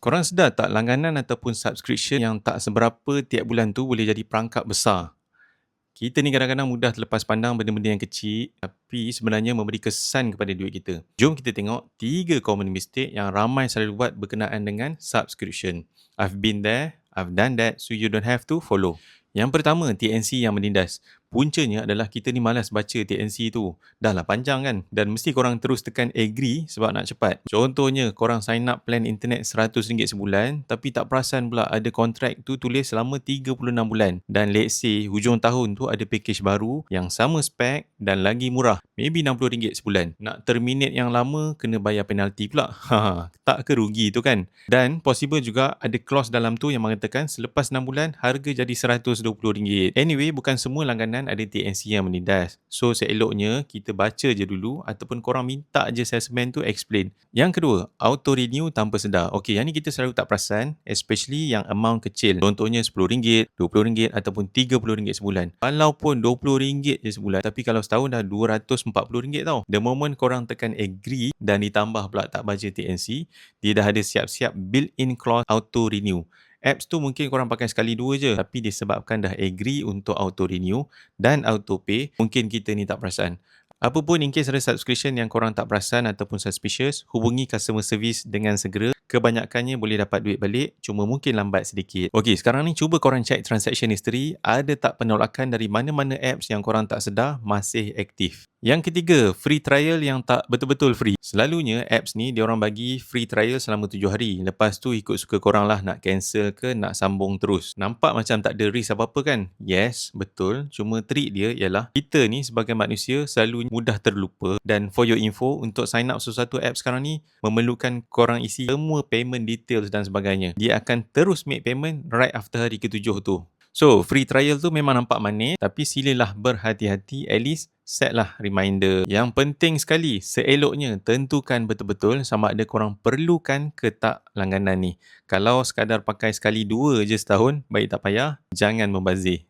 Korang sedar tak langganan ataupun subscription yang tak seberapa tiap bulan tu boleh jadi perangkap besar? Kita ni kadang-kadang mudah terlepas pandang benda-benda yang kecil tapi sebenarnya memberi kesan kepada duit kita. Jom kita tengok tiga common mistake yang ramai selalu buat berkenaan dengan subscription. I've been there, I've done that so you don't have to follow. Yang pertama, TNC yang menindas. Puncanya adalah kita ni malas baca TNC tu. Dah lah panjang kan? Dan mesti korang terus tekan agree sebab nak cepat. Contohnya, korang sign up plan internet RM100 sebulan tapi tak perasan pula ada kontrak tu tulis selama 36 bulan. Dan let's say hujung tahun tu ada package baru yang sama spek dan lagi murah. Maybe RM60 sebulan. Nak terminate yang lama, kena bayar penalti pula. Ha, tak ke rugi tu kan? Dan possible juga ada clause dalam tu yang mengatakan selepas 6 bulan, harga jadi RM120. Anyway, bukan semua langganan kan ada TNC yang menindas. So seeloknya kita baca je dulu ataupun korang minta je salesman tu explain. Yang kedua, auto renew tanpa sedar. Okay, yang ni kita selalu tak perasan especially yang amount kecil. Contohnya RM10, RM20 ataupun RM30 sebulan. Walaupun RM20 je sebulan tapi kalau setahun dah RM240 tau. The moment korang tekan agree dan ditambah pula tak baca TNC, dia dah ada siap-siap built-in clause auto renew apps tu mungkin korang pakai sekali dua je tapi disebabkan dah agree untuk auto renew dan auto pay mungkin kita ni tak perasan. Apa pun in case ada subscription yang korang tak perasan ataupun suspicious hubungi customer service dengan segera. Kebanyakannya boleh dapat duit balik cuma mungkin lambat sedikit. Okey, sekarang ni cuba korang check transaction history. Ada tak penolakan dari mana-mana apps yang korang tak sedar masih aktif yang ketiga, free trial yang tak betul-betul free. Selalunya apps ni dia orang bagi free trial selama tujuh hari. Lepas tu ikut suka korang lah nak cancel ke nak sambung terus. Nampak macam tak ada risk apa-apa kan? Yes, betul. Cuma trik dia ialah kita ni sebagai manusia selalu mudah terlupa dan for your info untuk sign up sesuatu app sekarang ni memerlukan korang isi semua payment details dan sebagainya. Dia akan terus make payment right after hari ketujuh tu. So, free trial tu memang nampak manis tapi silalah berhati-hati at least set lah reminder. Yang penting sekali, seeloknya tentukan betul-betul sama ada korang perlukan ke tak langganan ni. Kalau sekadar pakai sekali dua je setahun, baik tak payah, jangan membazir.